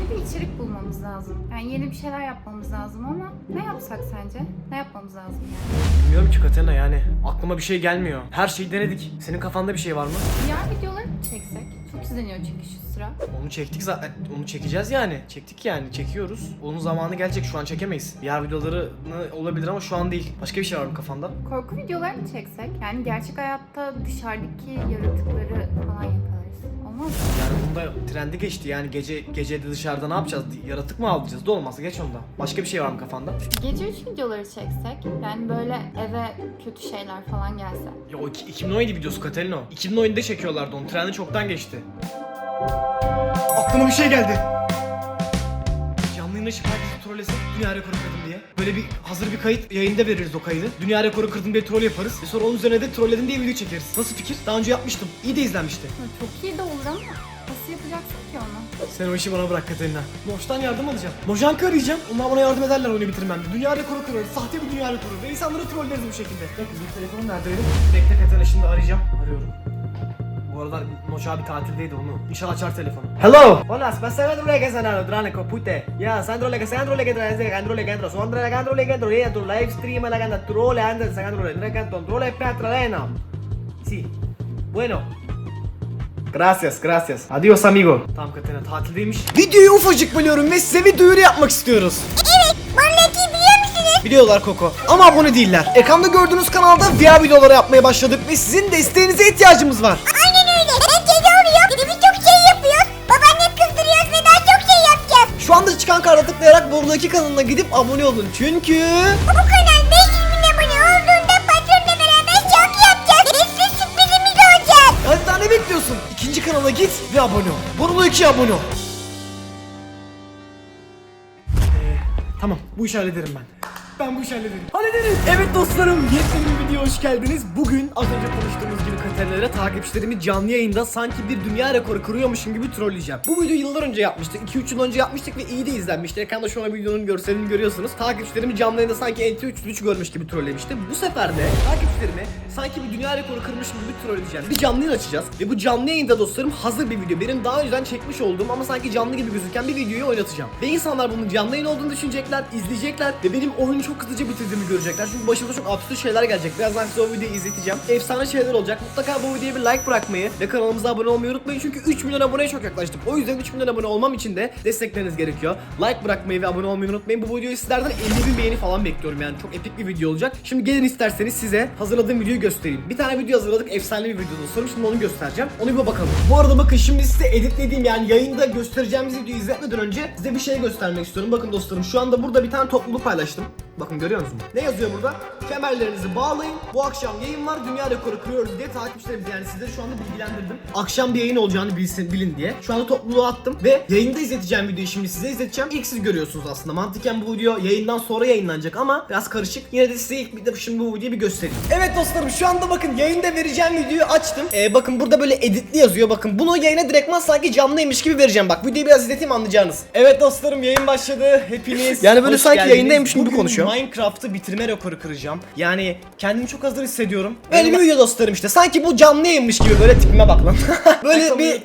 Yeni bir içerik bulmamız lazım. Yani yeni bir şeyler yapmamız lazım ama ne yapsak sence? Ne yapmamız lazım yani? Bilmiyorum ki Katerina yani. Aklıma bir şey gelmiyor. Her şeyi denedik. Senin kafanda bir şey var mı? Diğer videoları mı çeksek? Çok izleniyor çünkü şu sıra. Onu çektik zaten. Onu çekeceğiz yani. Çektik yani. Çekiyoruz. Onun zamanı gelecek. Şu an çekemeyiz. Diğer videoları olabilir ama şu an değil. Başka bir şey var mı kafanda? Korku videoları mı çeksek? Yani gerçek hayatta dışarıdaki yaratıkları falan yakalarız. Mı? Yani bunda trendi geçti. Yani gece gece de dışarıda ne yapacağız? Yaratık mı avlayacağız? Da olmazsa geç onda. Başka bir şey var mı kafanda? Gece 3 videoları çeksek. Yani böyle eve kötü şeyler falan gelse. Ya o iki- 2017 videosu Katerina o. 2017'de çekiyorlardı onu. Trendi çoktan geçti. Aklıma bir şey geldi. Canlı yayın açıp herkesi trollesek dünya rekoru. Böyle bir hazır bir kayıt yayında veririz o kaydı. Dünya rekoru kırdım diye troll yaparız. Ve sonra onun üzerine de trolledim diye video çekeriz. Nasıl fikir? Daha önce yapmıştım. İyi de izlenmişti. Ha, Çok iyi de olur ama nasıl yapacaksın ki onu? Sen o işi bana bırak Katerina. Moş'tan yardım alacağım. Mojank'ı arayacağım. Onlar bana yardım ederler oyunu bitirmemde. Dünya rekoru kırarız. Sahte bir dünya rekoru. Ve insanları trolleriz bu şekilde. Bakın bir telefonum neredeydi? Bekle Katerina şimdi arayacağım. Arıyorum. Bu aralar Moş abi tatildeydi onu. İnşallah açar telefonu. Hello. Hola, spasame trolle que sana drane kopute. Ya, sen trolle que sen trolle que traes de gandrole que entro. Son trolle gandrole que entro. Ya, tu live stream la ganda trolle antes de gandrole. Ne canto trolle petrolena. Sí. Bueno. Gracias, gracias. Adios amigo. Tamam Katerina tatildeymiş. Videoyu ufacık bölüyorum ve size bir duyuru yapmak istiyoruz. Evet, Marlaki biliyor musunuz? Biliyorlar Koko ama abone değiller. Ekranda gördüğünüz kanalda VR videoları yapmaya başladık ve sizin desteğinize ihtiyacımız var. Çıkan karta tıklayarak buradaki kanalına gidip abone olun çünkü... Bu kanal 500 bin abone olduğunda patronla beraber şarkı yapacağız. Size sürprizimiz olacak. Hadi daha ne bekliyorsun? İkinci kanala git ve abone ol. Borulu 2 abone ol. Ee, tamam bu işi hallederim ben. Ben bu işi hallederim. Hallederim. Evet dostlarım yepyeni bir videoya hoş geldiniz. Bugün az önce konuştuğumuz gibi Katerina'lara takipçilerimi canlı yayında sanki bir dünya rekoru kırıyormuşum gibi trolleyeceğim. Bu videoyu yıllar önce yapmıştık. 2-3 yıl önce yapmıştık ve iyi de izlenmişti. Ekranda şu an videonun görselini görüyorsunuz. Takipçilerimi canlı yayında sanki NT 3 görmüş gibi trollemiştim. Bu sefer de takipçilerimi sanki bir dünya rekoru kırmışım gibi trolleyeceğim. Bir canlı yayın açacağız ve bu canlı yayında dostlarım hazır bir video. Benim daha önceden çekmiş olduğum ama sanki canlı gibi gözüken bir videoyu oynatacağım. Ve insanlar bunun canlı yayın olduğunu düşünecekler, izleyecekler ve benim oyunu çok hızlıca bitirdiğimi görecekler. Çünkü başımıza çok absürt şeyler gelecek. Birazdan size o videoyu izleteceğim. Efsane şeyler olacak. Mutlaka bu videoya bir like bırakmayı ve kanalımıza abone olmayı unutmayın. Çünkü 3 milyon aboneye çok yaklaştık. O yüzden 3 milyon abone olmam için de destekleriniz gerekiyor. Like bırakmayı ve abone olmayı unutmayın. Bu videoyu sizlerden 50 bin beğeni falan bekliyorum yani. Çok epik bir video olacak. Şimdi gelin isterseniz size hazırladığım videoyu göstereyim. Bir tane video hazırladık. Efsane bir video dostlarım. Şimdi onu göstereceğim. Onu bir bakalım. Bu arada bakın şimdi size editlediğim yani yayında göstereceğimiz videoyu izletmeden önce size bir şey göstermek istiyorum. Bakın dostlarım şu anda burada bir tane topluluk paylaştım. Bakın görüyor musunuz? Ne yazıyor burada? Kemerlerinizi bağlayın. Bu akşam yayın var. Dünya rekoru kırıyoruz diye takipçilerimiz yani sizleri şu anda bilgilendirdim. Akşam bir yayın olacağını bilsin bilin diye. Şu anda topluluğa attım ve yayında izleteceğim videoyu şimdi size izleteceğim. İlk siz görüyorsunuz aslında. Mantıken bu video yayından sonra yayınlanacak ama biraz karışık. Yine de size ilk bir de şimdi bu videoyu bir göstereyim. Evet dostlarım şu anda bakın yayında vereceğim videoyu açtım. Ee, bakın burada böyle editli yazıyor. Bakın bunu yayına direktman sanki canlıymış gibi vereceğim. Bak videoyu biraz izleteyim anlayacağınız. Evet dostlarım yayın başladı. Hepiniz Yani böyle sanki geldiniz. yayındaymış gibi konuşuyor. Minecraft'ı bitirme rekoru kıracağım. Yani kendimi çok hazır hissediyorum. Bir video dostlarım işte. Sanki bu canlı yayınmış gibi böyle tipime bak lan. böyle bir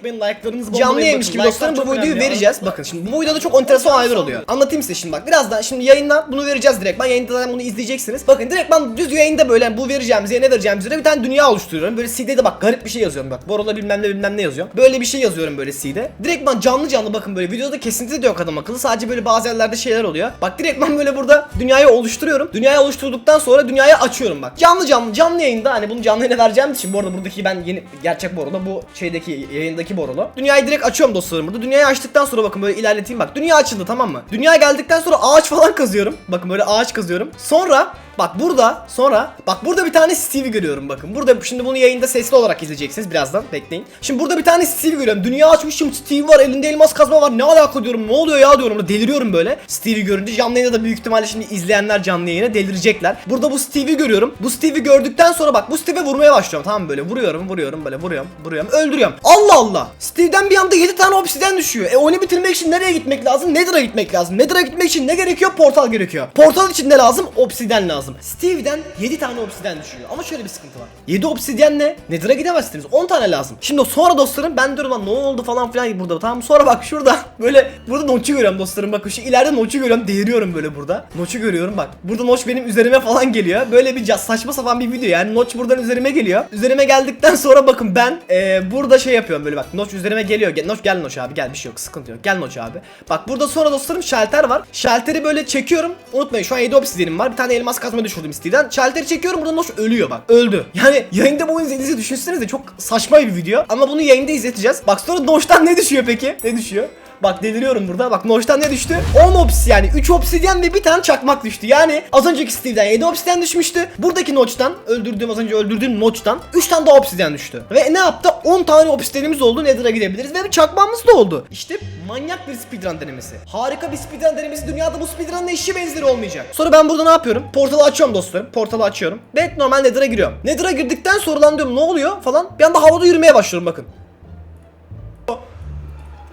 canlı yayınmış gibi dostlarım bu videoyu vereceğiz. Bakın şimdi bu videoda çok enteresan olaylar oluyor. Anlatayım size şimdi bak. Birazdan şimdi yayında bunu vereceğiz direkt. Ben yayında zaten bunu izleyeceksiniz. Bakın direkt ben düz yayında böyle yani bu vereceğimiz yere vereceğimiz yere bir tane dünya oluşturuyorum. Böyle CD'de bak garip bir şey yazıyorum bak. Borola bilmem ne bilmem ne yazıyorum. Böyle bir şey yazıyorum böyle C'de. Direkt ben canlı canlı bakın böyle videoda kesinti de yok adam akıllı. Sadece böyle bazı yerlerde şeyler oluyor. Bak direkt ben böyle burada dünyayı oluşturuyorum. Dünyayı oluşturduktan sonra dünyayı açıyorum bak. Canlı canlı canlı yayında hani bunu canlı yayına vereceğim için bu arada buradaki ben yeni gerçek Borolo bu şeydeki yayındaki Borolo. Dünyayı direkt açıyorum dostlarım burada. Dünyayı açtıktan sonra bakın böyle ilerleteyim bak. Dünya açıldı tamam mı? Dünyaya geldikten sonra ağaç falan kazıyorum. Bakın böyle ağaç kazıyorum. Sonra Bak burada sonra bak burada bir tane Steve'i görüyorum bakın. Burada şimdi bunu yayında sesli olarak izleyeceksiniz birazdan bekleyin. Şimdi burada bir tane Steve'i görüyorum. Dünya açmışım Steve var elinde elmas kazma var. Ne alaka diyorum ne oluyor ya diyorum. Deliriyorum böyle. Steve'i görünce canlı yayında da büyük ihtimalle şimdi izleyenler canlı yayına delirecekler. Burada bu Steve'i görüyorum. Bu Steve'i gördükten sonra bak bu Steve'e vurmaya başlıyorum. Tamam böyle vuruyorum vuruyorum böyle vuruyorum vuruyorum öldürüyorum. Allah Allah. Steve'den bir anda 7 tane obsiden düşüyor. E oyunu bitirmek için nereye gitmek lazım? Nether'a gitmek lazım. Nether'a gitmek için ne gerekiyor? Portal gerekiyor. Portal için ne lazım? Obsiden lazım. Steve'den 7 tane obsidyen düşüyor. Ama şöyle bir sıkıntı var. 7 obsidyenle Nether'a gidemezsiniz. 10 tane lazım. Şimdi sonra dostlarım ben diyorum lan ne oldu falan filan burada. Tamam sonra bak şurada böyle burada Notch'u görüyorum dostlarım. Bakın şu ileride Notch'u görüyorum. Değiriyorum böyle burada. Notch'u görüyorum bak. Burada Notch benim üzerime falan geliyor. Böyle bir saçma sapan bir video yani. Notch buradan üzerime geliyor. Üzerime geldikten sonra bakın ben eee, burada şey yapıyorum böyle bak. Notch üzerime geliyor. Gel, Notch gel Notch abi gel bir şey yok sıkıntı yok. Gel Notch abi. Bak burada sonra dostlarım şalter var. Şalteri böyle çekiyorum. Unutmayın şu an 7 obsidyenim var. Bir tane elmas kazma düşürdüm Steve'den. Şalteri çekiyorum burada Notch ölüyor bak. Öldü. Yani yayında bu oyunu izlediğinizi düşünsenize çok saçma bir video. Ama bunu yayında izleteceğiz. Bak sonra Notch'tan ne düşüyor peki? Ne düşüyor? Bak deliriyorum burada. Bak Notch'tan ne düştü? 10 obsidyen yani 3 obsidyen ve bir tane çakmak düştü. Yani az önceki Steve'den 7 obsidyen düşmüştü. Buradaki Notch'tan öldürdüğüm az önce öldürdüğüm Notch'tan 3 tane daha obsidyen düştü. Ve ne yaptı? 10 tane obsidyenimiz oldu. Nether'a gidebiliriz ve bir çakmağımız da oldu. İşte manyak bir speedrun denemesi. Harika bir speedrun denemesi. Dünyada bu speedrun'la eşi benzeri olmayacak. Sonra ben burada ne yapıyorum? Portalı açıyorum dostlarım. Portalı açıyorum. Ve normal Nether'a giriyorum. Nether'a girdikten sonra lan diyorum ne oluyor falan. Bir anda havada yürümeye başlıyorum bakın.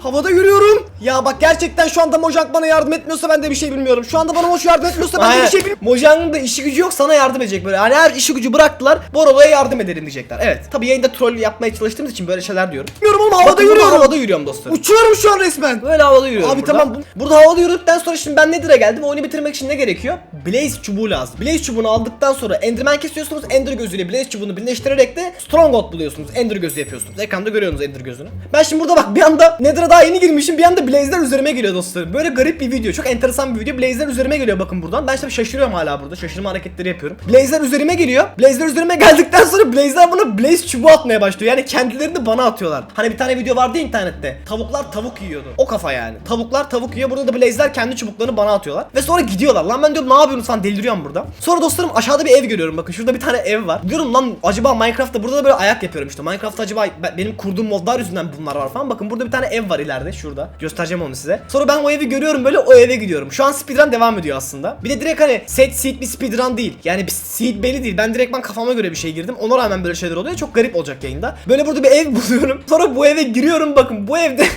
Havada yürüyorum. Ya bak gerçekten şu anda Mojang bana yardım etmiyorsa ben de bir şey bilmiyorum. Şu anda bana Mojang yardım etmiyorsa ben de bir şey bilmiyorum. Mojang'ın da işi gücü yok sana yardım edecek böyle. Yani her işi gücü bıraktılar. Borolo'ya yardım edelim diyecekler. Evet. Tabii yayında troll yapmaya çalıştığımız için böyle şeyler diyorum. Bilmiyorum oğlum havada Bakın yürüyorum. Havada yürüyorum dostlarım. Uçuyorum şu an resmen. Böyle havada yürüyorum Abi burada. tamam, Burada havada yürüdükten sonra şimdi ben Nether'a geldim. Oyunu bitirmek için ne gerekiyor? Blaze çubuğu lazım. Blaze çubuğunu aldıktan sonra Enderman kesiyorsunuz. Ender gözüyle Blaze çubuğunu birleştirerek de Stronghold buluyorsunuz. Ender gözü yapıyorsunuz. Ekranda görüyorsunuz Ender gözünü. Ben şimdi burada bak bir anda Nether'a daha yeni girmişim. Bir anda Blaze'ler üzerime geliyor dostlarım. Böyle garip bir video. Çok enteresan bir video. Blaze'ler üzerime geliyor bakın buradan. Ben şimdi şaşırıyorum hala burada. Şaşırma hareketleri yapıyorum. Blaze'ler üzerime geliyor. Blaze'ler üzerime geldikten sonra Blaze'ler bana Blaze çubuğu atmaya başlıyor. Yani kendilerini bana atıyorlar. Hani bir tane video vardı internette. Tavuklar tavuk yiyordu. O kafa yani. Tavuklar tavuk yiyor. Burada da Blaze'ler kendi çubuklarını bana atıyorlar. Ve sonra gidiyorlar. Lan ben diyorum ne yapıyorsun sen deliriyorum burada. Sonra dostlarım aşağıda bir ev görüyorum. Bakın şurada bir tane ev var. Diyorum lan acaba Minecraft'ta burada da böyle ayak yapıyorum işte. Minecraft'ta acaba ben- benim kurduğum modlar yüzünden bunlar var falan. Bakın burada bir tane ev var ileride şurada. Göstereceğim onu size. Sonra ben o evi görüyorum böyle o eve gidiyorum. Şu an speedrun devam ediyor aslında. Bir de direkt hani set seed bir speedrun değil. Yani bir seed belli değil. Ben direkt ben kafama göre bir şey girdim. Ona rağmen böyle şeyler oluyor. Çok garip olacak yayında. Böyle burada bir ev buluyorum. Sonra bu eve giriyorum bakın bu evde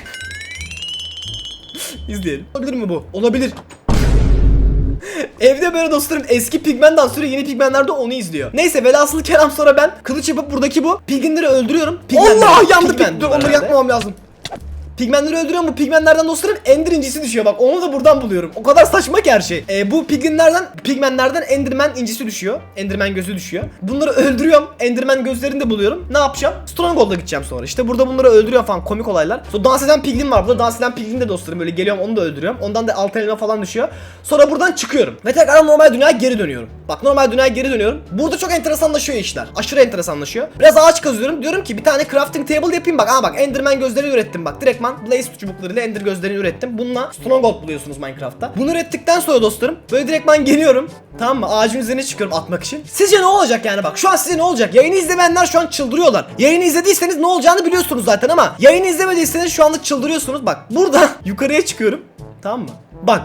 İzleyelim. Olabilir mi bu? Olabilir. Evde böyle dostlarım eski pigmenden sonra yeni pigmenler de onu izliyor. Neyse velhasılı kelam sonra ben kılıç yapıp buradaki bu pigmenleri öldürüyorum. Pigmenleri- Allah yandı. pigmen Dur onları yakmamam lazım. Pigmenleri öldürüyorum bu pigmenlerden dostlarım ender incisi düşüyor bak onu da buradan buluyorum. O kadar saçma ki her şey. Ee, bu pigmenlerden pigmenlerden enderman incisi düşüyor. Enderman gözü düşüyor. Bunları öldürüyorum. Enderman gözlerini de buluyorum. Ne yapacağım? Stronghold'a gideceğim sonra. İşte burada bunları öldürüyorum falan komik olaylar. Sonra dans eden piglin var burada. Dans eden piglin de dostlarım böyle geliyorum onu da öldürüyorum. Ondan da altın elma falan düşüyor. Sonra buradan çıkıyorum. Ve tekrar normal dünyaya geri dönüyorum. Bak normal dünyaya geri dönüyorum. Burada çok enteresanlaşıyor işler. Aşırı enteresanlaşıyor. Biraz ağaç kazıyorum. Diyorum ki bir tane crafting table yapayım bak. Aa bak Enderman gözleri ürettim bak. Direktman Blaze çubuklarıyla Ender gözlerini ürettim. Bununla Stronghold buluyorsunuz Minecraft'ta. Bunu ürettikten sonra dostlarım böyle direktman geliyorum. Tamam mı? Ağacın üzerine çıkıyorum atmak için. Sizce ne olacak yani bak? Şu an size ne olacak? Yayını izlemeyenler şu an çıldırıyorlar. Yayını izlediyseniz ne olacağını biliyorsunuz zaten ama yayını izlemediyseniz şu anlık çıldırıyorsunuz. Bak burada yukarıya çıkıyorum. Tamam mı? Bak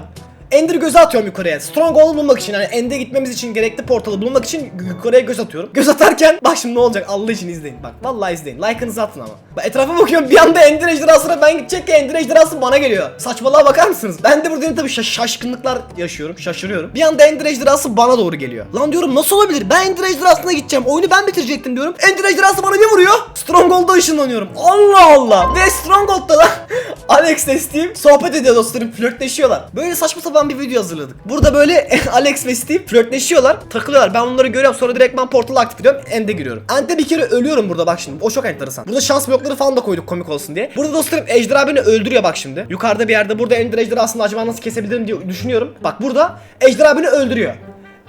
Ender gözü atıyorum yukarıya. Stronghold bulmak için yani End'e gitmemiz için gerekli portalı bulmak için yukarıya göz atıyorum. Göz atarken bak şimdi ne olacak Allah için izleyin. Bak vallahi izleyin. Like'ınızı atın ama. Bak etrafa bakıyorum bir anda Ender ejderhasına ben gidecekken Ender ejderhası bana geliyor. Saçmalığa bakar mısınız? Ben de burada tabii şaş- şaşkınlıklar yaşıyorum. Şaşırıyorum. Bir anda Ender ejderhası bana doğru geliyor. Lan diyorum nasıl olabilir? Ben Ender ejderhasına gideceğim. Oyunu ben bitirecektim diyorum. Ender ejderhası bana ne vuruyor? Stronghold'a ışınlanıyorum. Allah Allah. Ve Stronghold'da da Alex ve Steve sohbet ediyor dostlarım. Flörtleşiyorlar. Böyle saçma sapan bir video hazırladık. Burada böyle Alex ve Steve flörtleşiyorlar. Takılıyorlar. Ben onları görüyorum. Sonra direkt ben portalı aktif ediyorum. End'e giriyorum. End'de bir kere ölüyorum burada bak şimdi. O çok enteresan. Burada şans blokları falan da koyduk komik olsun diye. Burada dostlarım ejderha beni öldürüyor bak şimdi. Yukarıda bir yerde burada Ender ejderhasını acaba nasıl kesebilirim diye düşünüyorum. Bak burada ejderha beni öldürüyor.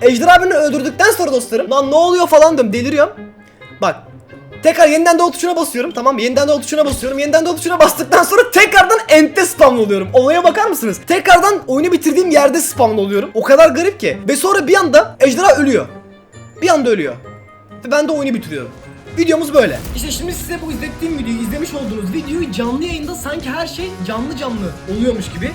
Ejderha beni öldürdükten sonra dostlarım lan ne oluyor falan diyorum deliriyorum. Bak Tekrar yeniden doğu tuşuna basıyorum tamam? Yeniden doğu tuşuna basıyorum. Yeniden doğu tuşuna bastıktan sonra tekrardan ente spam oluyorum. Olaya bakar mısınız? Tekrardan oyunu bitirdiğim yerde spam oluyorum. O kadar garip ki. Ve sonra bir anda ejderha ölüyor. Bir anda ölüyor. Ve ben de oyunu bitiriyorum. Videomuz böyle. İşte şimdi size bu izlettiğim videoyu, izlemiş olduğunuz videoyu canlı yayında sanki her şey canlı canlı oluyormuş gibi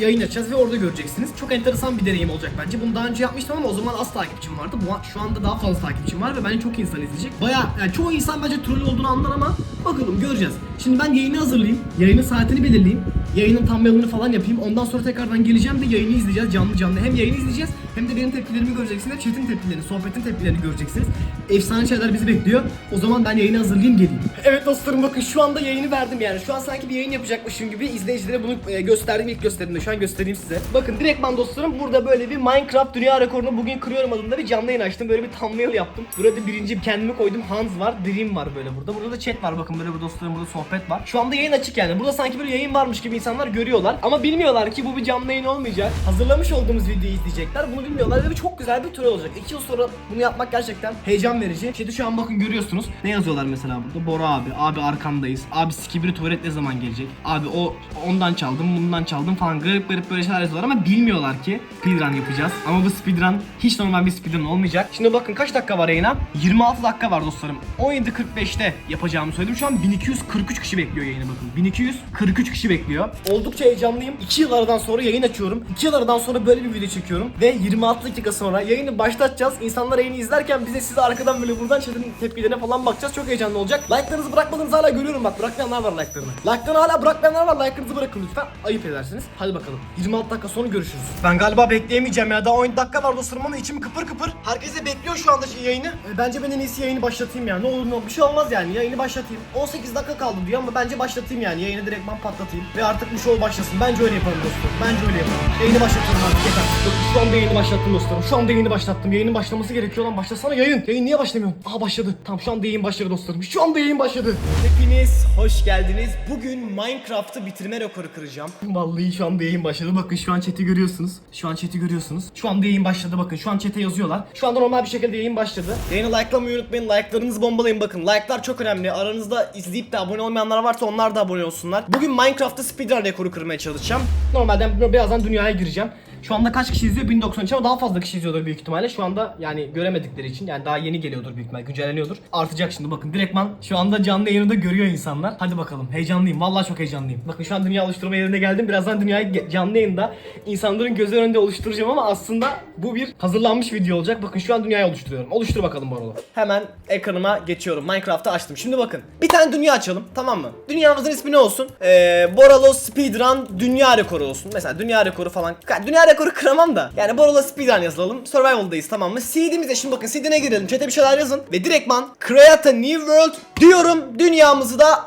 yayın açacağız ve orada göreceksiniz. Çok enteresan bir deneyim olacak bence. Bunu daha önce yapmıştım ama o zaman az takipçim vardı. Bu şu anda daha fazla takipçim var ve bence çok insan izleyecek. Baya yani çoğu insan bence troll olduğunu anlar ama bakalım göreceğiz. Şimdi ben yayını hazırlayayım. Yayının saatini belirleyeyim. Yayının yolunu falan yapayım. Ondan sonra tekrardan geleceğim de yayını izleyeceğiz canlı canlı. Hem yayını izleyeceğiz hem de benim tepkilerimi göreceksiniz. Chat'in tepkilerini, sohbetin tepkilerini göreceksiniz. Efsane şeyler bizi bekliyor. O zaman ben yayını hazırlayayım geleyim. Evet dostlarım bakın şu anda yayını verdim yani. Şu an sanki bir yayın yapacakmışım gibi izleyicilere bunu e, gösterdim ilk gösterimde. Şu an göstereyim size. Bakın direktman dostlarım burada böyle bir Minecraft dünya rekorunu bugün kırıyorum adında bir canlı yayın açtım. Böyle bir thumbnail yaptım. Burada birinci kendimi koydum. Hans var, Dream var böyle burada. Burada da chat var bakın böyle bu dostlarım burada sohbet var. Şu anda yayın açık yani. Burada sanki böyle yayın varmış gibi insanlar görüyorlar. Ama bilmiyorlar ki bu bir canlı yayın olmayacak. Hazırlamış olduğumuz videoyu izleyecekler. Bunu bilmiyorlar ve bu çok güzel bir tur olacak. İki yıl sonra bunu yapmak gerçekten heyecan verici. Chat'i şu an bakın görüyorsunuz. Ne yazıyorlar mesela burada? Bora abi, abi arkandayız. Abi skibiri tuvalet ne zaman gelecek? Abi o ondan çaldım, bundan çaldım falan garip garip böyle şeyler yazıyorlar ama bilmiyorlar ki speedrun yapacağız. Ama bu speedrun hiç normal bir speedrun olmayacak. Şimdi bakın kaç dakika var yayına? 26 dakika var dostlarım. 17.45'te yapacağımı söyledim. Şu an 1243 kişi bekliyor yayını bakın. 1243 kişi bekliyor. Oldukça heyecanlıyım. 2 yıl aradan sonra yayın açıyorum. 2 yıl aradan sonra böyle bir video çekiyorum. Ve 26 dakika sonra yayını başlatacağız. İnsanlar yayını izlerken bize size arkadan böyle buradan chat'in tepkilerine falan bakacağız. Çok heyecanlı olacak. Like'larınızı bırakmadığınızı hala görüyorum bak. Bırakmayanlar var like'larını. Like'larını hala bırakmayanlar var. Like'larınızı bırakın lütfen. Ayıp edersiniz. Hadi bakalım. 26 dakika sonra görüşürüz. Ben galiba bekleyemeyeceğim ya. Daha 10 dakika var dostlarım ama içim kıpır kıpır. Herkese bekliyor şu anda şey yayını. E, bence ben en iyisi yayını başlatayım ya. Ne olur ne olur. Bir şey olmaz yani. Yayını başlatayım. 18 dakika kaldı diyor ama bence başlatayım yani. Yayını direktman patlatayım. Ve artık bu show başlasın. Bence öyle yapalım dostlarım. Bence öyle yapalım. Yayını başlatıyorum artık yeter. Bakın şu anda yayını başlattım dostlarım. Şu anda yayını başlattım. Yayının başlaması gerekiyor lan. Başlasana yayın. Yayın niye başlamıyor? Aha başladı. Tamam şu anda yayın başladı dostlarım. Şu anda yayın başladı. Hepiniz hoş geldiniz. Bugün Minecraft'ı bitirme rekoru kıracağım. Vallahi şu anda yayın başladı. Bakın şu an chat'i görüyorsunuz. Şu an chat'i görüyorsunuz. Şu anda yayın başladı bakın. Şu an chat'e yazıyorlar. Şu anda normal bir şekilde yayın başladı. Yayını likelamayı unutmayın. Like'larınızı bombalayın bakın. Like'lar çok önemli. Aranızda izleyip de abone olmayanlar varsa onlar da abone olsunlar. Bugün Minecraft'ta speedrun rekoru kırmaya çalışacağım. Normalde birazdan dünyaya gireceğim. Şu anda kaç kişi izliyor? 1093 ama daha fazla kişi izliyordur büyük ihtimalle. Şu anda yani göremedikleri için yani daha yeni geliyordur büyük ihtimalle güncelleniyordur. Artacak şimdi bakın direktman şu anda canlı yayını da görüyor insanlar. Hadi bakalım heyecanlıyım. Vallahi çok heyecanlıyım. Bakın şu an dünya oluşturma yerine geldim. Birazdan dünyayı canlı yayında insanların gözü önünde oluşturacağım ama aslında bu bir hazırlanmış video olacak. Bakın şu an dünyayı oluşturuyorum. Oluştur bakalım Borolo. Hemen ekranıma geçiyorum. Minecraft'ı açtım. Şimdi bakın. Bir tane dünya açalım. Tamam mı? Dünyamızın ismi ne olsun? Ee, Boralo Speedrun dünya rekoru olsun. Mesela dünya rekoru falan. Ya, Dünya rekoru kıramam da. Yani Boralo Speedrun yazalım. Survival'dayız tamam mı? CD'mize şimdi bakın CD'ne girelim. Chat'e bir şeyler yazın. Ve direktman Create a New World diyorum. Dünyamızı da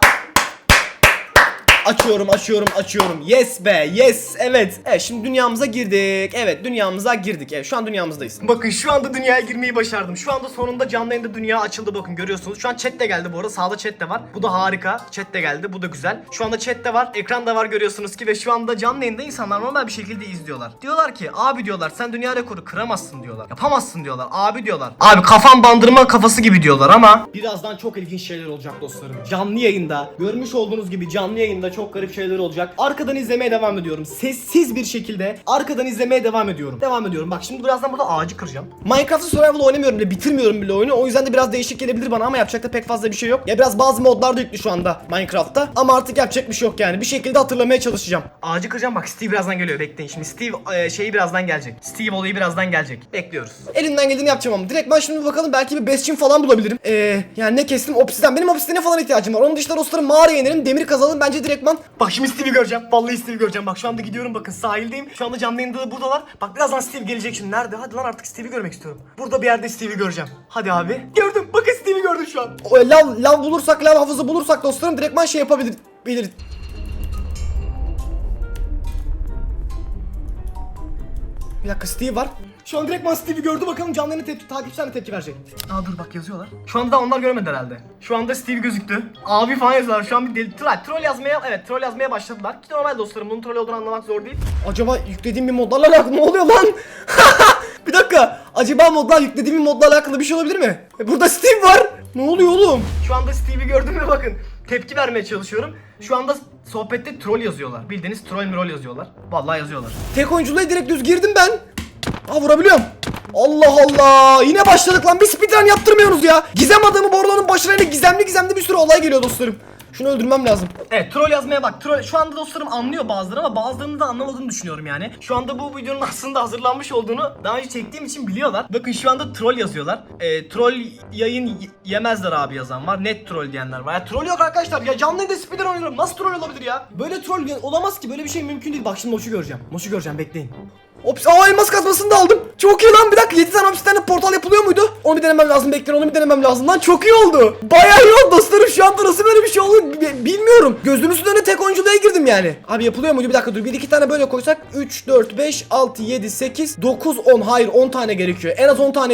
Açıyorum, açıyorum, açıyorum. Yes be, yes. Evet. Evet, şimdi dünyamıza girdik. Evet, dünyamıza girdik. Evet, şu an dünyamızdayız. Bakın şu anda dünyaya girmeyi başardım. Şu anda sonunda canlı yayında dünya açıldı bakın görüyorsunuz. Şu an chat de geldi bu arada. Sağda chat de var. Bu da harika. Chat de geldi. Bu da güzel. Şu anda chat de var. Ekran da var görüyorsunuz ki ve şu anda canlı yayında insanlar normal bir şekilde izliyorlar. Diyorlar ki abi diyorlar sen dünya rekoru kıramazsın diyorlar. Yapamazsın diyorlar. Abi diyorlar. Abi kafan bandırma kafası gibi diyorlar ama birazdan çok ilginç şeyler olacak dostlarım. Canlı yayında görmüş olduğunuz gibi canlı yayında çok garip şeyler olacak. Arkadan izlemeye devam ediyorum. Sessiz bir şekilde arkadan izlemeye devam ediyorum. Devam ediyorum. Bak şimdi birazdan burada ağacı kıracağım. Minecraft'ta survival oynamıyorum bile. Bitirmiyorum bile oyunu. O yüzden de biraz değişik gelebilir bana ama yapacak da pek fazla bir şey yok. Ya biraz bazı modlar da yüklü şu anda Minecraft'ta. Ama artık yapacak bir şey yok yani. Bir şekilde hatırlamaya çalışacağım. Ağacı kıracağım. Bak Steve birazdan geliyor. Bekleyin. Şimdi Steve e, şeyi birazdan gelecek. Steve olayı birazdan gelecek. Bekliyoruz. Elimden geldiğini yapacağım ama. Direkt ben şimdi bakalım belki bir besçim falan bulabilirim. Eee yani ne kestim? Obsidian. Benim obsidiyene falan ihtiyacım var. Onun dışında dostlarım mağaraya inelim. Demir kazalım. Bence direktman. Bak şimdi Steve'i göreceğim. Vallahi Steve'i göreceğim. Bak şu anda gidiyorum bakın sahildeyim. Şu anda canlı yayında da buradalar. Bak birazdan Steve gelecek şimdi. Nerede? Hadi lan artık Steve'i görmek istiyorum. Burada bir yerde Steve'i göreceğim. Hadi abi. Gördüm. Bakın Steve'i gördüm şu an. O, lav, lav bulursak, lav havuzu bulursak dostlarım direktman şey yapabilir. Bilir. Bir dakika Steve var. Şu an direktman Steve'i gördü bakalım canlı yayına tepki, takipçiler de tepki verecek. Aa dur bak yazıyorlar. Şu anda onlar görmedi herhalde. Şu anda Steve gözüktü. Abi falan yazıyorlar. Şu an bir deli troll, troll yazmaya evet troll yazmaya başladılar. Ki normal dostlarım bunun troll olduğunu anlamak zor değil. Acaba yüklediğim bir modlarla alakalı ne oluyor lan? bir dakika. Acaba modlar yüklediğim bir modla alakalı bir şey olabilir mi? E, burada Steve var. Ne oluyor oğlum? Şu anda Steve'i gördüm ve bakın tepki vermeye çalışıyorum. Şu anda sohbette troll yazıyorlar. Bildiğiniz troll mrol yazıyorlar. Vallahi yazıyorlar. Tek oyunculuğa direkt düz girdim ben. Aa vurabiliyorum. Allah Allah. Yine başladık lan. Bir speedrun yaptırmıyorsunuz ya. Gizem adamı Borlo'nun başına yine gizemli gizemli bir sürü olay geliyor dostlarım. Şunu öldürmem lazım. Evet troll yazmaya bak. Troll şu anda dostlarım anlıyor bazıları ama bazılarının da anlamadığını düşünüyorum yani. Şu anda bu videonun aslında hazırlanmış olduğunu daha önce çektiğim için biliyorlar. Bakın şu anda troll yazıyorlar. Ee, troll yayın yemezler abi yazan var. Net troll diyenler var. Ya troll yok arkadaşlar. Ya canlı yayında speedrun oynuyorum. Nasıl troll olabilir ya? Böyle troll olamaz ki. Böyle bir şey mümkün değil. Bak şimdi Moş'u göreceğim. Moş'u göreceğim. Bekleyin. Ops, aa elmas kazmasını da aldım. Çok iyi lan bir dakika 7 tane hapisten portal yapılıyor muydu? Onu bir denemem lazım bekleyin onu bir denemem lazım lan çok iyi oldu. Bayağı iyi oldu dostlarım şu anda nasıl böyle bir şey oldu bi- bilmiyorum. Gözümüzün önüne tek oyunculuğa girdim yani. Abi yapılıyor muydu bir dakika dur bir iki tane böyle koysak 3, 4, 5, 6, 7, 8, 9, 10 hayır 10 tane gerekiyor. En az 10 tane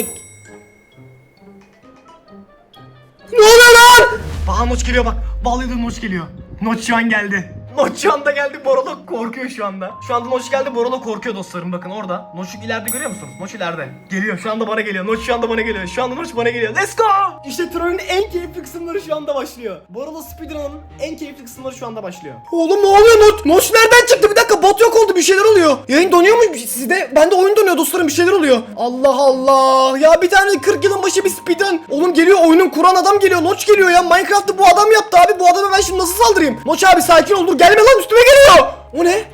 ne oluyor lan? Bana Noç geliyor bak. Vallahi Noç geliyor. Noç şu an geldi. Noç şu geldi. Borolo korkuyor şu anda. Şu anda Noç geldi. Borolo korkuyor dostlarım. Bakın orada. Noç ileride görüyor musunuz? Noç ileride. Geliyor. Şu anda bana geliyor. Noç şu anda bana geliyor. Şu anda Noç bana geliyor. Let's go! İşte trollün en keyifli kısımları şu anda başlıyor. Borolo speedrun'ın en keyifli kısımları şu anda başlıyor. Oğlum ne oluyor Noç? Noç nereden çıktı? Bir dakika bot yok oldu. Bir şeyler oluyor. Yayın donuyor mu? Sizde bende oyun donuyor dostlarım. Bir şeyler oluyor. Allah Allah. Ya bir tane 40 yılın başı bir speedrun. Oğlum geliyor oyunun kuran adam geliyor. Noç geliyor ya. Minecraft'ı bu adam yaptı abi. Bu adama ben şimdi nasıl saldırayım? Noç abi sakin ol. Dur gelme lan üstüme geliyor. O ne?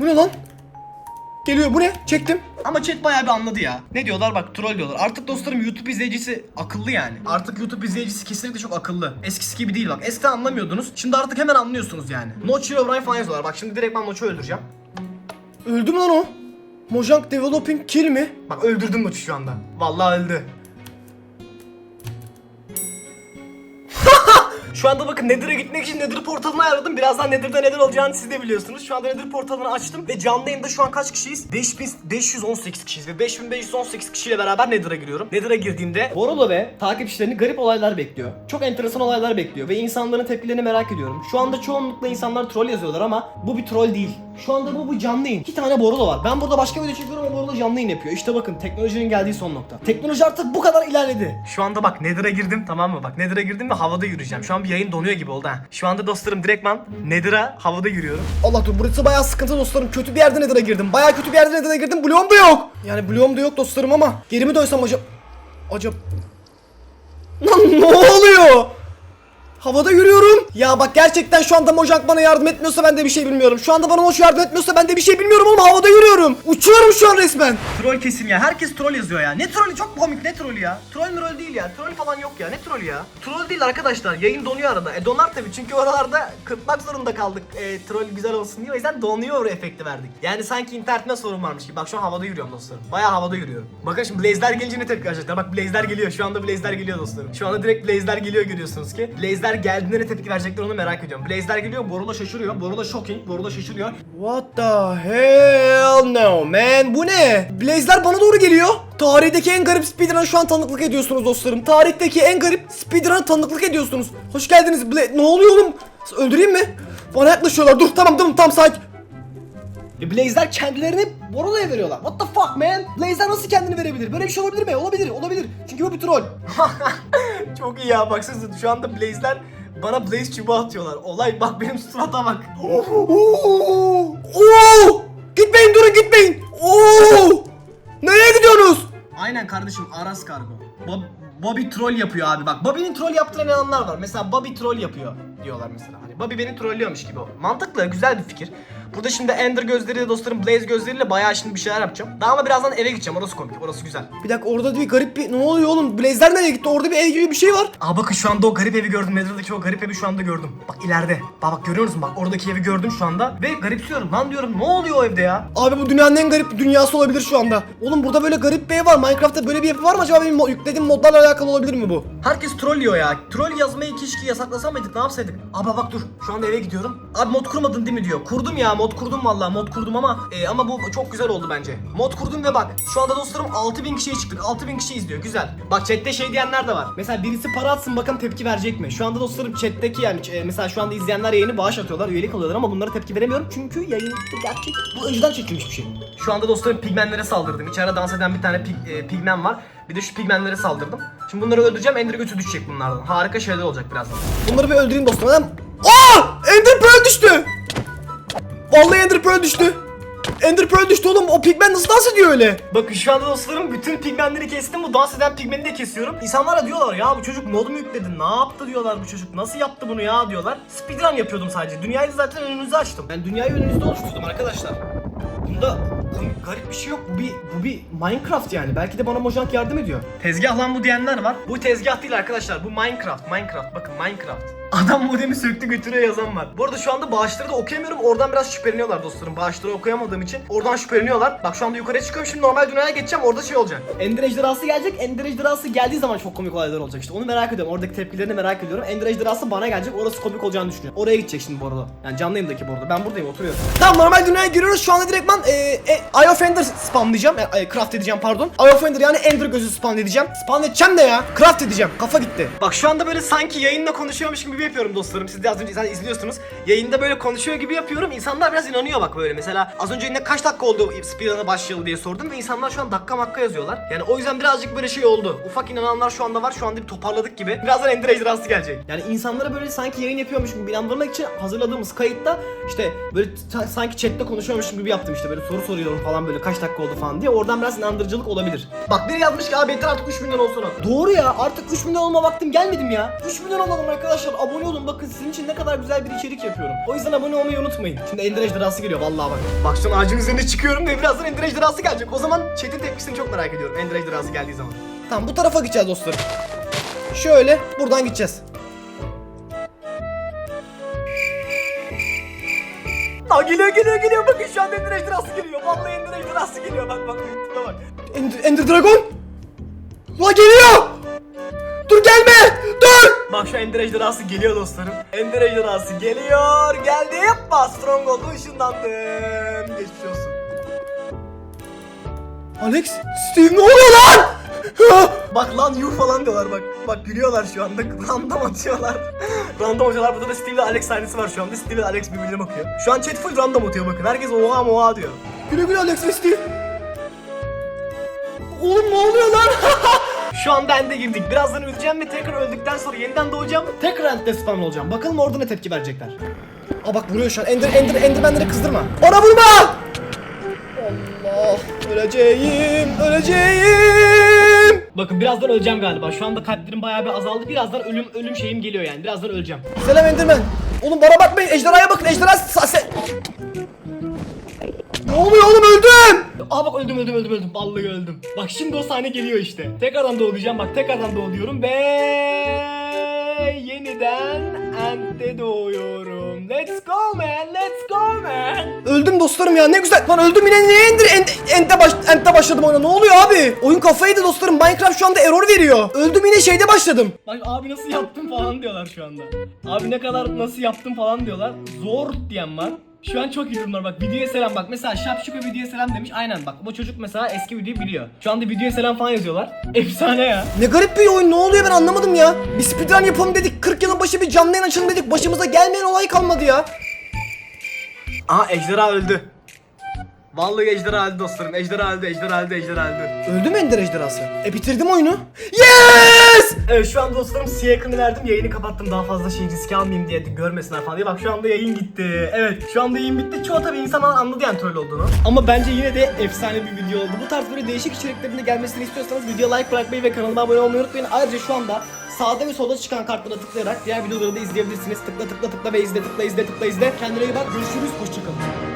Bu ne lan? Geliyor bu ne? Çektim. Ama chat bayağı bir anladı ya. Ne diyorlar bak troll diyorlar. Artık dostlarım YouTube izleyicisi akıllı yani. Artık YouTube izleyicisi kesinlikle çok akıllı. Eskisi gibi değil bak. Eskiden anlamıyordunuz. Şimdi artık hemen anlıyorsunuz yani. Notch Herobrine falan yazıyorlar. Bak şimdi direkt ben Notch'u öldüreceğim. Öldü mü lan o? Mojang Developing Kill mi? Bak öldürdüm Notch'u şu anda. Vallahi öldü. Şu anda bakın Nether'a gitmek için Nether portalını ayarladım. Birazdan Nether'da neler olacağını siz de biliyorsunuz. Şu anda Nether portalını açtım ve canlı yayında şu an kaç kişiyiz? 5518 kişiyiz ve 5518 kişiyle beraber Nether'a giriyorum. Nether'a girdiğimde Borolo ve takipçilerini garip olaylar bekliyor. Çok enteresan olaylar bekliyor ve insanların tepkilerini merak ediyorum. Şu anda çoğunlukla insanlar troll yazıyorlar ama bu bir troll değil. Şu anda bu bu canlı yayın. İki tane Borolo var. Ben burada başka video çekiyorum ama Borolo canlı yayın yapıyor. İşte bakın teknolojinin geldiği son nokta. Teknoloji artık bu kadar ilerledi. Şu anda bak Nether'a girdim tamam mı? Bak Nether'a girdim ve havada yürüyeceğim. Şu an bir yayın donuyor gibi oldu ha. Şu anda dostlarım direktman Nether'a havada yürüyorum. Allah dur burası bayağı sıkıntı dostlarım. Kötü bir yerde Nether'a girdim. Bayağı kötü bir yerde Nether'a girdim. Bloğum da yok. Yani bloğum da yok dostlarım ama geri mi dönsem acaba? Acaba... Lan ne oluyor? Havada yürüyorum. Ya bak gerçekten şu anda Mojang bana yardım etmiyorsa ben de bir şey bilmiyorum. Şu anda bana Moj yardım etmiyorsa ben de bir şey bilmiyorum oğlum havada yürüyorum. Uçuyorum şu an resmen. Troll kesim ya. Herkes troll yazıyor ya. Ne trollü çok komik ne trollü ya. Troll mü değil ya. Troll falan yok ya. Ne trollü ya. Troll değil arkadaşlar. Yayın donuyor arada. E donar tabii çünkü oralarda kırpmak zorunda kaldık. E, troll güzel olsun diye. O yüzden donuyor efekti verdik. Yani sanki internetinde sorun varmış gibi. Bak şu an havada yürüyorum dostlarım. Bayağı havada yürüyorum. Bakın şimdi Blaze'ler gelince ne tepki verecekler. Bak Blaze'ler geliyor. Şu anda Blaze'ler geliyor dostlarım. Şu anda direkt Blaze'ler geliyor görüyorsunuz ki. Blaze'ler geldiğinde ne tepki verecekler onu merak ediyorum. Blaze'ler geliyor. Borula şaşırıyor. Borula shocking. Borula şaşırıyor. What the hell no man. Bu ne? Blaze'ler bana doğru geliyor. Tarihteki en garip speedrun'a şu an tanıklık ediyorsunuz dostlarım. Tarihteki en garip speedrun'a tanıklık ediyorsunuz. Hoş geldiniz. Bla- ne oluyor oğlum? Öldüreyim mi? Bana yaklaşıyorlar. Dur tamam tamam tam sakin. E Blaze'ler kendilerini Borolo'ya veriyorlar. What the fuck man? Blaze'ler nasıl kendini verebilir? Böyle bir şey olabilir mi? Olabilir, olabilir. Çünkü bu bir troll. Çok iyi ya baksanıza şu anda Blaze'ler bana Blaze çubuğu atıyorlar. Olay bak benim surata bak. Oo! Oo! Gitmeyin durun gitmeyin. Oo! Nereye gidiyorsunuz? Aynen kardeşim Aras Kargo. Bob, Bobby troll yapıyor abi bak. Bobby'nin troll yaptıran inananlar var. Mesela Bobby troll yapıyor diyorlar mesela. Hani Bobby beni trollüyormuş gibi. Mantıklı, güzel bir fikir. Burada şimdi Ender gözleriyle dostlarım Blaze gözleriyle bayağı şimdi bir şeyler yapacağım. Daha ama birazdan eve gideceğim. Orası komik. Orası güzel. Bir dakika orada bir garip bir ne oluyor oğlum? Blaze'ler nereye gitti? Orada bir ev gibi bir şey var. Aa bakın şu anda o garip evi gördüm. Nether'daki o garip evi şu anda gördüm. Bak ileride. Bak bak görüyor musun? Bak oradaki evi gördüm şu anda. Ve garipsiyorum. Lan diyorum ne oluyor o evde ya? Abi bu dünyanın en garip dünyası olabilir şu anda. Oğlum burada böyle garip bir ev var. Minecraft'ta böyle bir ev var mı acaba? Benim mo- yüklediğim modlarla alakalı olabilir mi bu? Herkes troll yiyor ya. Troll yazmayı keşke yasaklasa mıydık? Ne yapsaydık? Abi bak dur. Şu anda eve gidiyorum. Abi mod kurmadın değil mi diyor. Kurdum ya mod kurdum vallahi mod kurdum ama e, ama bu çok güzel oldu bence. Mod kurdum ve bak şu anda dostlarım 6000 kişiye çıktık. 6000 kişi izliyor. Güzel. Bak chatte şey diyenler de var. Mesela birisi para atsın bakalım tepki verecek mi? Şu anda dostlarım chatteki yani e, mesela şu anda izleyenler yayını bağış atıyorlar, üyelik alıyorlar ama bunlara tepki veremiyorum çünkü yayın gerçek. Bu önceden çekilmiş bir şey. Şu anda dostlarım pigmenlere saldırdım. İçeride dans eden bir tane pig- e, pigmen var. Bir de şu pigmenlere saldırdım. Şimdi bunları öldüreceğim. Ender götü düşecek bunlardan. Harika şeyler olacak birazdan. Bunları bir öldüreyim dostum. Adam... Aa! Ender Pearl düştü. Vallahi Ender Pearl düştü. Ender Pearl düştü oğlum. O pigmen nasıl dans ediyor öyle? Bakın şu anda dostlarım bütün pigmenleri kestim. Bu dans eden pigmeni de kesiyorum. İnsanlar da diyorlar ya bu çocuk mod mu yükledi? Ne yaptı diyorlar bu çocuk. Nasıl yaptı bunu ya diyorlar. Speedrun yapıyordum sadece. Dünyayı zaten önünüze açtım. Ben dünyayı önünüzde oluşturdum arkadaşlar. Bunda garip bir şey yok. Bu bir bu bir Minecraft yani. Belki de bana Mojang yardım ediyor. Tezgah lan bu diyenler var. Bu tezgah değil arkadaşlar. Bu Minecraft. Minecraft. Bakın Minecraft. Adam modemi söktü götürüyor yazan var. Bu arada şu anda bağışları da okuyamıyorum. Oradan biraz şüpheleniyorlar dostlarım. Bağışları okuyamadığım için oradan şüpheleniyorlar. Bak şu anda yukarıya çıkıyorum. Şimdi normal dünyaya geçeceğim. Orada şey olacak. Ender ejderhası gelecek. Ender ejderhası geldiği zaman çok komik olaylar olacak işte. Onu merak ediyorum. Oradaki tepkilerini merak ediyorum. Ender ejderhası bana gelecek. Orası komik olacağını düşünüyorum. Oraya gidecek şimdi bu arada. Yani canlı yayındaki bu arada. Ben buradayım oturuyorum. Tamam normal dünyaya giriyoruz. Şu anda direktman e, e, Eye of Ender spamlayacağım. E, e, craft edeceğim pardon. Eye of Ender yani Ender gözü spawn edeceğim. Spawn edeceğim de ya. Craft edeceğim. Kafa gitti. Bak şu anda böyle sanki yayında konuşuyormuş gibi yapıyorum dostlarım. Siz de az önce zaten izliyorsunuz. Yayında böyle konuşuyor gibi yapıyorum. İnsanlar biraz inanıyor bak böyle. Mesela az önce ne kaç dakika oldu speedrun'a başlayalı diye sordum ve insanlar şu an dakika makka yazıyorlar. Yani o yüzden birazcık böyle şey oldu. Ufak inananlar şu anda var. Şu anda bir toparladık gibi. Birazdan Ender ejderhası gelecek. Yani insanlara böyle sanki yayın yapıyormuş gibi inandırmak için hazırladığımız kayıtta işte böyle sanki chatte konuşuyormuşum gibi yaptım işte böyle soru soruyorum falan böyle kaç dakika oldu falan diye. Oradan biraz inandırıcılık olabilir. Bak biri yazmış ki abi yeter artık 3 milyon olsun. Doğru ya artık 3 milyon olma vaktim gelmedim ya. 3 milyon olalım arkadaşlar abone olun bakın sizin için ne kadar güzel bir içerik yapıyorum. O yüzden abone olmayı unutmayın. Şimdi Ender ejderhası geliyor vallahi bak. Bak şu ağacın üzerine çıkıyorum ve birazdan Ender ejderhası gelecek. O zaman chat'in tepkisini çok merak ediyorum Ender ejderhası geldiği zaman. Tamam bu tarafa gideceğiz dostlarım. Şöyle buradan gideceğiz. Aa geliyor geliyor geliyor bakın şu an Ender ejderhası geliyor. Vallahi Ender ejderhası geliyor bak bak tipe bak. Ender, Ender Dragon! La geliyor! Dur gelme! Şu Ender ejderhası geliyor dostlarım. Ender ejderhası geliyor. Geldi. Yapma. Stronghold'u ışınlandım. Geçmiş olsun. Alex, Steve ne oluyor lan? bak lan yuh falan diyorlar bak. Bak gülüyorlar şu anda. Random atıyorlar. random atıyorlar. Burada da Steve ile Alex sahnesi var şu anda. Steve ile Alex birbirine bakıyor. Şu an chat full random atıyor bakın. Herkes oha oha diyor. Güle güle Alex ve Steve. Oğlum ne oluyor lan? Şu anda ende girdik. Birazdan öleceğim ve tekrar öldükten sonra yeniden doğacağım. Tekrar endde spawn olacağım. Bakalım orada ne tepki verecekler. Aa bak vuruyor şu an. Ender, Ender, Enderman'leri kızdırma. Bana vurma! Allah! Öleceğim! Öleceğim! Bakın birazdan öleceğim galiba. Şu anda kalplerim bayağı bir azaldı. Birazdan ölüm ölüm şeyim geliyor yani. Birazdan öleceğim. Selam Enderman. Oğlum bana bakmayın. Ejderhaya bakın. Ejderha sa- ne oluyor oğlum öldüm. Aa bak öldüm öldüm öldüm öldüm. Vallahi öldüm. Bak şimdi o sahne geliyor işte. Tekrardan doğacağım bak tekrardan doğuyorum ve yeniden End'de doğuyorum. Let's go man, let's go man. Öldüm dostlarım ya ne güzel. Lan öldüm yine niye End, End'de baş, End'de başladım oyuna. Ne oluyor abi? Oyun kafaydı dostlarım. Minecraft şu anda error veriyor. Öldüm yine şeyde başladım. Bak abi nasıl yaptın falan diyorlar şu anda. Abi ne kadar nasıl yaptın falan diyorlar. Zor diyen var. Şu an çok iyi durumlar bak videoya selam bak mesela Şapşuka videoya selam demiş aynen bak bu çocuk mesela eski videoyu biliyor. Şu anda videoya selam falan yazıyorlar. Efsane ya. Ne garip bir oyun ne oluyor ben anlamadım ya. Bir speedrun yapalım dedik 40 yılın başı bir canlı yayın açalım dedik başımıza gelmeyen olay kalmadı ya. Aha ejderha öldü. Vallahi ejderha öldü dostlarım. Ejderha öldü, ejderha öldü, ejderha öldü. Öldü mü ender ejderhası? E bitirdim oyunu. Yes! Evet şu an dostlarım size yakını verdim. Yayını kapattım daha fazla şey riske almayayım diye görmesinler falan diye. Bak şu anda yayın gitti. Evet şu anda yayın bitti. Çoğu tabii insanlar anladı yani troll olduğunu. Ama bence yine de efsane bir video oldu. Bu tarz böyle değişik içeriklerin de gelmesini istiyorsanız videoya like bırakmayı ve kanalıma abone olmayı unutmayın. Ayrıca şu anda sağda ve solda çıkan kartlara tıklayarak diğer videoları da izleyebilirsiniz. Tıkla tıkla tıkla ve izle tıkla izle tıkla izle. Kendine iyi bak. Görüşürüz. Hoşçakalın.